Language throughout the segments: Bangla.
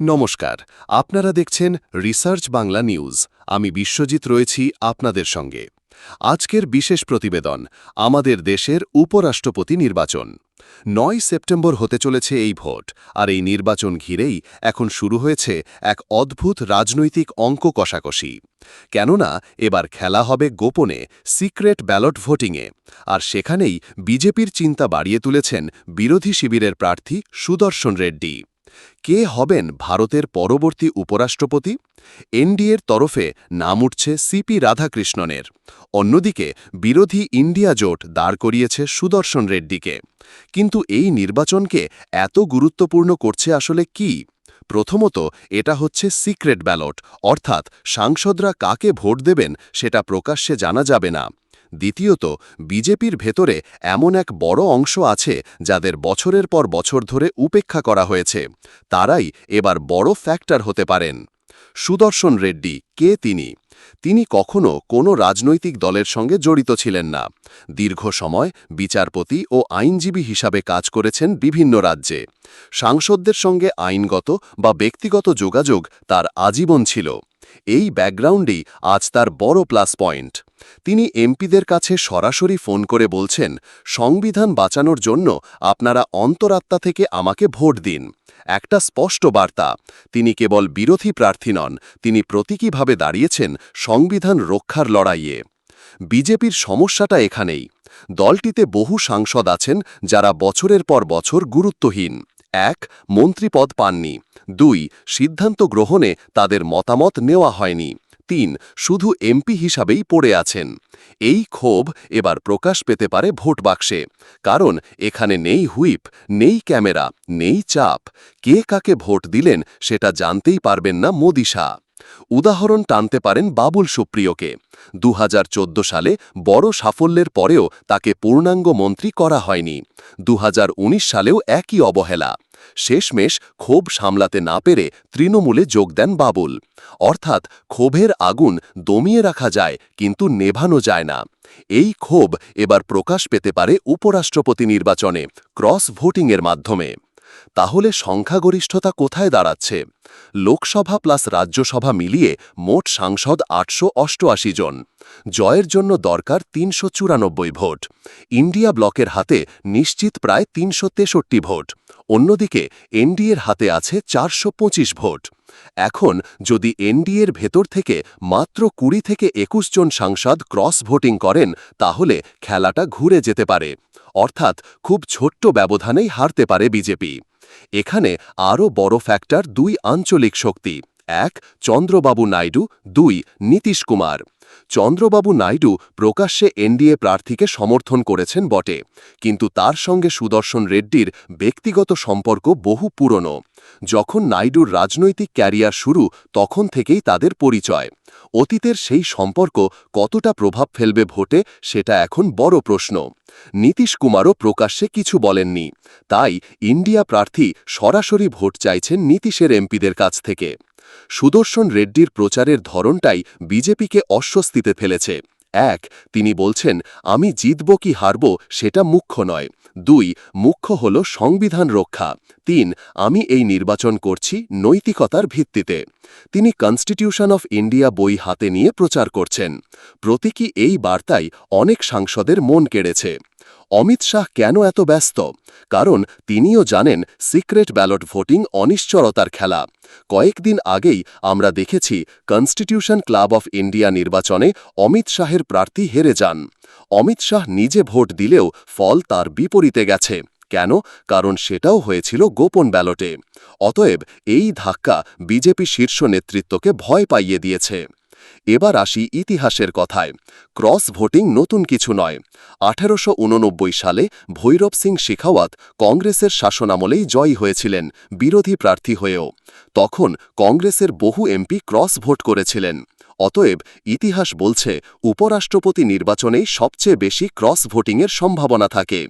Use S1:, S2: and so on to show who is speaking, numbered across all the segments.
S1: নমস্কার, আপনারা দেখছেন রিসার্চ বাংলা নিউজ। আমি বিশ্বজিৎ রয়েছি আপনাদের সঙ্গে। আজকের বিশেষ প্রতিবেদন, আমাদের দেশের উপরাষ্ট্রপতি নির্বাচন। নয় সেপ্টেম্বর হতে চলেছে এই ভোট, আর এই নির্বাচন ঘিরেই এখন শুরু হয়েছে এক অদ্ভুত রাজনৈতিক অঙ্ক কষাকষি। কেননা, এবার খেলা হবে গোপনে, সিক্রেট ব্যালট ভোটিংয়ে। আর সেখানেই বিজেপির চিন্তা বাড়িয়ে তুলেছেন বিরোধী শিবিরের প্রার্থী সুদর্শন রেড্ডি। কে হবেন ভারতের পরবর্তী উপরাষ্ট্রপতি? এনডিএর তরফে নাম উঠছে সিপি রাধাকৃষ্ণনের। অন্যদিকে, বিরোধী ইন্ডিয়া জোট দাঁড় করিয়েছে সুদর্শন রেড্ডিকে। কিন্তু এই নির্বাচনকে এত গুরুত্বপূর্ণ করছে আসলে কি? প্রথমত, এটা হচ্ছে সিক্রেট ব্যালট, অর্থাৎ সাংসদরা কাকে ভোট দেবেন সেটা প্রকাশ্যে জানা যাবে না। দ্বিতীয়ত, বিজেপির ভেতরে এমন এক বড় অংশ আছে যাদের বছরের পর বছর ধরে উপেক্ষা করা হয়েছে। তারাই এবার বড় ফ্যাক্টর হতে পারেন। সুদর্শন রেড্ডি, কে তিনি? তিনি কখনো কোনো রাজনৈতিক দলের সঙ্গে জড়িত ছিলেন না। দীর্ঘ সময় বিচারপতি ও আইনজীবী হিসাবে কাজ করেছেন বিভিন্ন রাজ্যে। সাংসদদের সঙ্গে আইনগত বা ব্যক্তিগত যোগাযোগ তার আজীবন ছিল। এই ব্যাকগ্রাউন্ডেই আজ তার বড় প্লাস পয়েন্ট। তিনি এমপিদের কাছে সরাসরি ফোন করে বলছেন, সংবিধান বাঁচানোর জন্য আপনারা অন্তরাত্মা থেকে আমাকে ভোট দিন। একটা স্পষ্ট বার্তা। তিনি কেবল বিরোধী প্রার্থী নন, তিনি প্রতীকীভাবে দাঁড়িয়েছেন সংবিধান রক্ষার লড়াইয়ে। বিজেপির সমস্যাটা এখানেই। দলটিতে বহু সাংসদ আছেন যারা বছরের পর বছর গুরুত্বহীন। এক, মন্ত্রীপদ পাননি। দুই, সিদ্ধান্ত গ্রহণে তাদের মতামত নেওয়া হয়নি। তিন, শুধু এমপি হিসাবেই পড়ে আছেন। এই ক্ষোভ এবার প্রকাশ পেতে পারে ভোট বাক্সে। কারণ এখানে নেই হুইপ, নেই ক্যামেরা, নেই চাপ। কে কাকে ভোট দিলেন সেটা জানতেই পারবেন না মোদি শাহ। উদাহরণ টানতে পারেন বাবুল সুপ্রিয়কে। দু হাজার চোদ্দ সালে বড় সাফল্যের পরেও তাকে পূর্ণাঙ্গ মন্ত্রী করা হয়নি। দু হাজার উনিশ সালেও একই অবহেলা। শেষমেশ ক্ষোভ সামলাতে না পেরে তৃণমূলে যোগ দেন বাবুল। অর্থাৎ ক্ষোভের আগুন দমিয়ে রাখা যায় কিন্তু নেভানো যায় না। এই ক্ষোভ এবার প্রকাশ পেতে পারে উপরাষ্ট্রপতি নির্বাচনে ক্রস ভোটিংয়ের মাধ্যমে। তাহলে সংখ্যাগরিষ্ঠতা কোথায় দাঁড়াচ্ছে? লোকসভা প্লাস রাজ্যসভা মিলিয়ে মোট সাংসদ আটশো অষ্টআশি জন। জয়ের জন্য দরকার তিনশো চুরানব্বই ভোট। ইন্ডিয়া ব্লকের হাতে নিশ্চিত প্রায় তিনশো তেষট্টি ভোট। অন্যদিকে এনডিএর হাতে আছে চারশো পঁচিশ ভোট। এখন যদি এনডিএর ভেতর থেকে মাত্র কুড়ি থেকে একুশ জন সাংসদ ক্রস ভোটিং করেন, তাহলে খেলাটা ঘুরে যেতে পারে। অর্থাৎ খুব ছোট্ট ব্যবধানেই হারতে পারে বিজেপি। এখানে আরও বড় ফ্যাক্টর দুই আঞ্চলিক শক্তি। এক, চন্দ্রবাবু নাইডু। দুই, নীতিশ কুমার। চন্দ্রবাবু নাইডু প্রকাশ্যে এনডিএ প্রার্থীকে সমর্থন করেছেন বটে। কিন্তু তার সঙ্গে সুদর্শন রেড্ডির ব্যক্তিগত সম্পর্ক বহু পুরনো। যখন নাইডুর রাজনৈতিক ক্যারিয়ার শুরু, তখন থেকেই তাদের পরিচয়। অতীতের সেই সম্পর্ক কতটা প্রভাব ফেলবে ভোটে, সেটা এখন বড় প্রশ্ন। নীতিশ কুমারও প্রকাশ্যে কিছু বলেননি। তাই ইন্ডিয়া প্রার্থী সরাসরি ভোট চাইছেন নীতিশের এমপিদের কাছ থেকে। সুদর্শন রেড্ডির প্রচারের ধরনটাই বিজেপিকে অস্বস্তিতে ফেলেছে। এক, তিনি বলছেন, আমি জিতব কি হারব সেটা মুখ্য নয়। দুই, মুখ্য হল সংবিধান রক্ষা। তিন, আমি এই নির্বাচন করছি নৈতিকতার ভিত্তিতে। তিনি কনস্টিটিউশন অফ ইন্ডিয়া বই হাতে নিয়ে প্রচার করছেন। প্রতীকী এই বার্তায় অনেক সাংসদের মন কেড়েছে। অমিত শাহ কেন এত ব্যস্ত? কারণ তিনিও জানেন সিক্রেট ব্যালট ভোটিং অনিশ্চরতার খেলা। কয়েকদিন আগেই আমরা দেখেছি কনস্টিটিউশন ক্লাব অফ ইন্ডিয়া নির্বাচনে অমিত শাহের প্রার্থী হেরে যান। অমিত শাহ নিজে ভোট দিলেও ফল তার বিপরীতে গেছে। কেন? কারণ সেটাও হয়েছিল গোপন ব্যালটে। অতএব এই ধাক্কা বিজেপি শীর্ষ নেতৃত্বকে ভয় পাইয়ে দিয়েছে। এবার আসি ইতিহাসের কথায়। ক্রস ভোটিং নতুন কিছু নয়। আঠারোশো সালে ভৈরব সিং শিখাওয়াত কংগ্রেসের শাসনামলেই জয়ী হয়েছিলেন বিরোধী প্রার্থী হয়েও। তখন কংগ্রেসের বহু এমপি ক্রস ভোট করেছিলেন। অতএব ইতিহাস বলছে, উপরাষ্ট্রপতি নির্বাচনেই সবচেয়ে বেশি ক্রস ভোটিংয়ের সম্ভাবনা থাকে।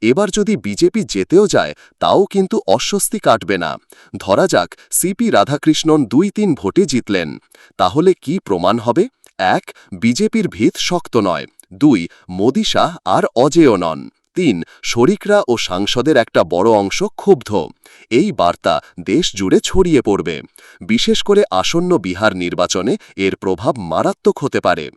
S1: এবার যদি বিজেপি যেতেও যায়, তাও কিন্তু অস্বস্তি কাটবে না। ধরা যাক সিপি রাধাকৃষ্ণন দুই তিন ভোটে জিতলেন। তাহলে কি প্রমাণ হবে? এক, বিজেপির ভিত শক্ত নয়। দুই, মোদি শাহ আর অজেয় নন। তিন, শরিকরা ও সাংসদের একটা বড় অংশ ক্ষুব্ধ। এই বার্তা দেশ জুড়ে ছড়িয়ে পড়বে। বিশেষ করে আসন্ন বিহার নির্বাচনে এর প্রভাব মারাত্মক হতে পারে।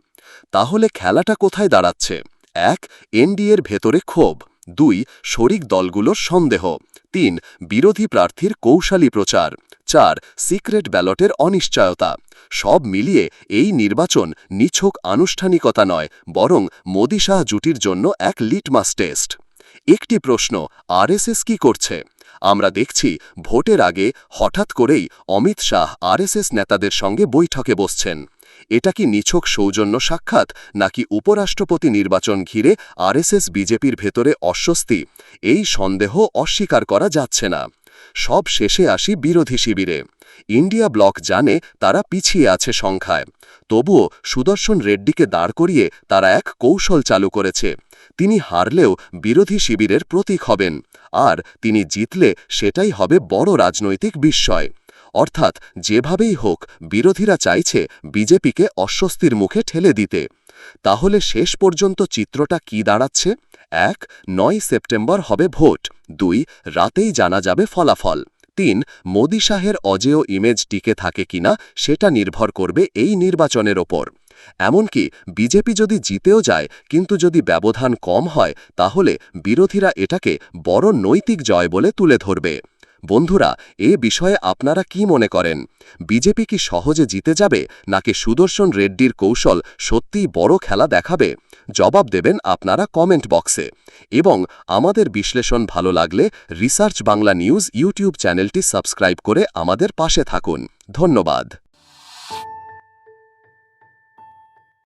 S1: তাহলে খেলাটা কোথায় দাঁড়াচ্ছে? এক, এনডিএর ভেতরে ক্ষোভ। দুই, শরিক দলগুলোর সন্দেহ। তিন, বিরোধী প্রার্থীর কৌশলী প্রচার। চার, সিক্রেট ব্যালটের অনিশ্চয়তা। সব মিলিয়ে এই নির্বাচন নিছক আনুষ্ঠানিকতা নয়, বরং মোদি শাহ জুটির জন্য এক লিটমাস টেস্ট। একটি প্রশ্ন, আরএসএস কি করছে? আমরা দেখছি ভোটের আগে হঠাৎ করেই অমিত শাহ আরএসএস নেতাদের সঙ্গে বৈঠকে বসছেন। এটা কি নিছক সৌজন্য সাক্ষাৎ, নাকি উপরাষ্ট্রপতি নির্বাচন ঘিরে আরএসএস বিজেপির ভেতরে অস্বস্তি? এই সন্দেহ অস্বীকার করা যাচ্ছে না। সব শেষে আসি বিরোধী শিবিরে। ইন্ডিয়া ব্লক জানে তারা পিছিয়ে আছে সংখ্যায়। তবুও সুদর্শন রেড্ডিকে দাঁড় করিয়ে তারা এক কৌশল চালু করেছে। তিনি হারলেও বিরোধী শিবিরের প্রতীক হবেন। আর তিনি জিতলে সেটাই হবে বড় রাজনৈতিক বিস্ময়। অর্থাৎ যেভাবেই হোক, বিরোধীরা চাইছে বিজেপিকে অস্বস্তির মুখে ঠেলে দিতে। তাহলে শেষ পর্যন্ত চিত্রটা কি দাঁড়াচ্ছে? এক, নয় সেপ্টেম্বর হবে ভোট। দুই, রাতেই জানা যাবে ফলাফল। তিন, মোদি শাহের অজেয় ইমেজ টিকে থাকে কিনা, সেটা নির্ভর করবে এই নির্বাচনের ওপর। এমনকি বিজেপি যদি জিতেও যায়, কিন্তু যদি ব্যবধান কম হয়, তাহলে বিরোধীরা এটাকে বড় নৈতিক জয় বলে তুলে ধরবে। বন্ধুরা, এ বিষয়ে আপনারা কি মনে করেন? বিজেপি কি সহজে জিতে যাবে, নাকি সুদর্শন রেড্ডির কৌশল সত্যিই বড় খেলা দেখাবে? জবাব দেবেন আপনারা কমেন্ট বক্সে। এবং আমাদের বিশ্লেষণ ভালো লাগলে রিসার্চ বাংলা নিউজ ইউটিউব চ্যানেলটি সাবস্ক্রাইব করে আমাদের পাশে থাকুন। ধন্যবাদ।